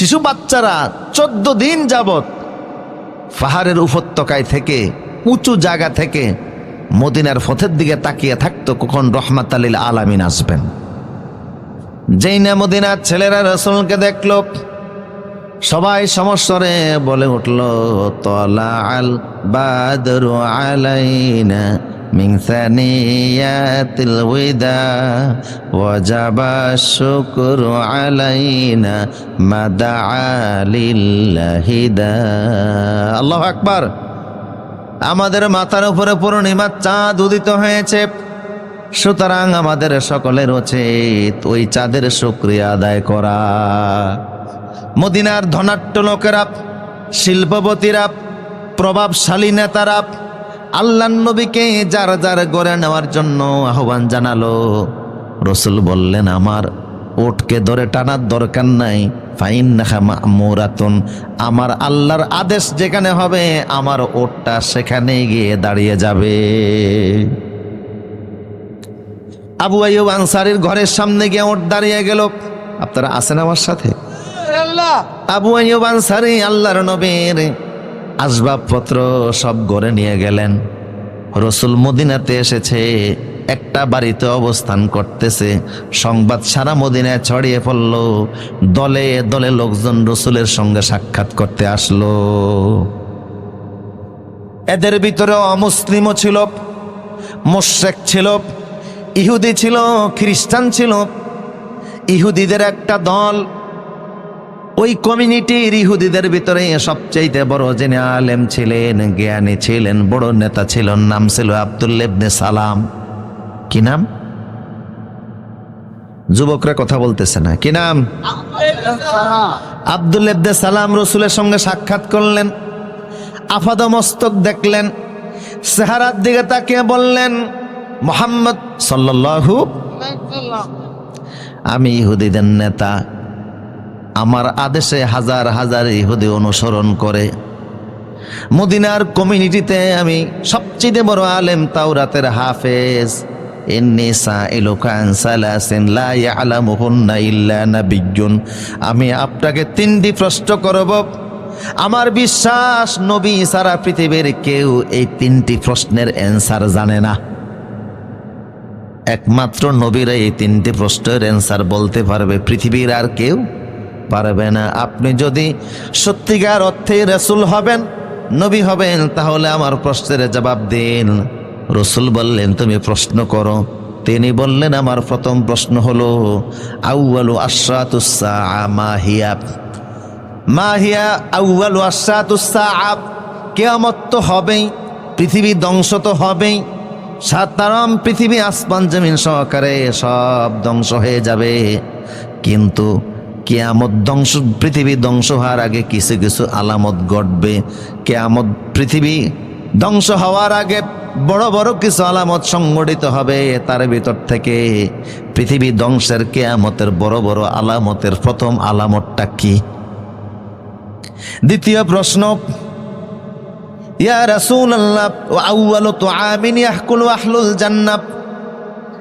শিশু বাচ্চারা চোদ্দ দিন যাবত পাহাড়ের উপত্যকায় থেকে উঁচু জায়গা থেকে মদিনার ফথের দিকে তাকিয়ে থাকতো কখন রহমাত আলীল আলামিন আসবেন। যেই না মদিনার ছেলেরা রসুলকে দেখল, সবাই সমস্বরে বলে উঠল তলা আল বাদরু আলাইনা। من ثنيات الوداع وجب الشكر علينا ما دعا لله دا আল্লাহ আকবার আমাদের মাথার উপরে পূর্ণিমার চাঁদ উদিত হয়েছে সুতরাং আমাদের সকলের উচিত ওই চাঁদের শুক্রিয়া আদায় করা মদিনার ধনাট্য লোকেরা শিল্পপতিরা প্রভাবশালী নেতারা আল্লাহ নবীকে যার যার গড়ে নেওয়ার জন্য আহ্বান জানালো। রসুল বললেন আমার ওটকে ধরে টানার দরকার নাই। ফাইন মোরাতন আমার আল্লাহর আদেশ যেখানে হবে আমার ওটটা সেখানে গিয়ে দাঁড়িয়ে যাবে। আবু আইব আনসারির ঘরের সামনে গিয়ে ওট দাঁড়িয়ে গেল। আপনারা আছেন আমার সাথে? আবু আইব আনসারি আল্লাহর নবীর আসবাবপত্র সব গড়ে নিয়ে গেলেন। রসুল মদিনাতে এসেছে, একটা বাড়িতে অবস্থান করতেছে। সংবাদ সারা মদিনায় ছড়িয়ে পড়ল, দলে দলে লোকজন রসুলের সঙ্গে সাক্ষাৎ করতে আসলো। এদের ভিতরে অমুসলিমও ছিল মোশেক ছিল, ইহুদি ছিল, খ্রিস্টান ছিল। ইহুদিদের একটা দল ওই কমিউনিটির ইহুদিদের ভিতরে সবচেয়ে বড় যিনি আলেম ছিলেন, জ্ঞানী ছিলেন, বড় নেতা ছিলেন, নাম ছিল আবদুল্লেবনে সালাম। কি নাম? যুবকরা কথা বলতেছে না। কি নাম? আবদুল্লেবনে সালাম রসুলের সঙ্গে সাক্ষাৎ করলেন, আফাদ মস্তক দেখলেন সেহারার দিকে তাকিয়ে বললেন, মোহাম্মদ সাল্লাল্লাহু আমি ইহুদিদের নেতা। আমার আদেশে হাজার হাজার ইহুদি অনুসরণ করে। মদিনার কমিউনিটিতে আমি সবচেয়ে বড় আলেম তাওরাতের হাফেজ। আমি আপনাকে তিনটি প্রশ্ন করব। আমার বিশ্বাস, নবী সারা পৃথিবীর কেউ এই তিনটি প্রশ্নের অ্যান্সার জানে না। একমাত্র নবীরা এই তিনটি প্রশ্নের অ্যান্সার বলতে পারবে, পৃথিবীর আর কেউ। পারবে না। আপনি যদি সত্যিকার অর্থে রসুল হবেন, নবী হবেন, তাহলে আমার প্রশ্নের জবাব দিন। রসুল বললেন, তুমি প্রশ্ন করো। তিনি বললেন, আমার প্রথম প্রশ্ন হলো, আউয়ালু আশরাতুসা মাহিয়া মাহিয়া আউয়ালু আশরাতুসা কেয়ামত তো হবেই, পৃথিবী ধ্বংস তো হবেই সাতারাম পৃথিবী আসমান জমিন সহকারে সব ধ্বংস হয়ে যাবে। কিন্তু কেয়ামত ধ্বংস, পৃথিবী ধ্বংস হওয়ার আগে কিছু কিছু আলামত ঘটবে। কেয়ামত, পৃথিবী ধ্বংস হওয়ার আগে বড় বড় কিছু আলামত সংগঠিত হবে তার ভিতর থেকে। পৃথিবী ধ্বংসের কেয়ামতের বড় বড় আলামতের প্রথম আলামতটা কি? দ্বিতীয় প্রশ্ন, ইয়া রাসূলুল্লাহ আউয়ালু তুআমিন ইয়াহকুলু আহলুল জান্নাত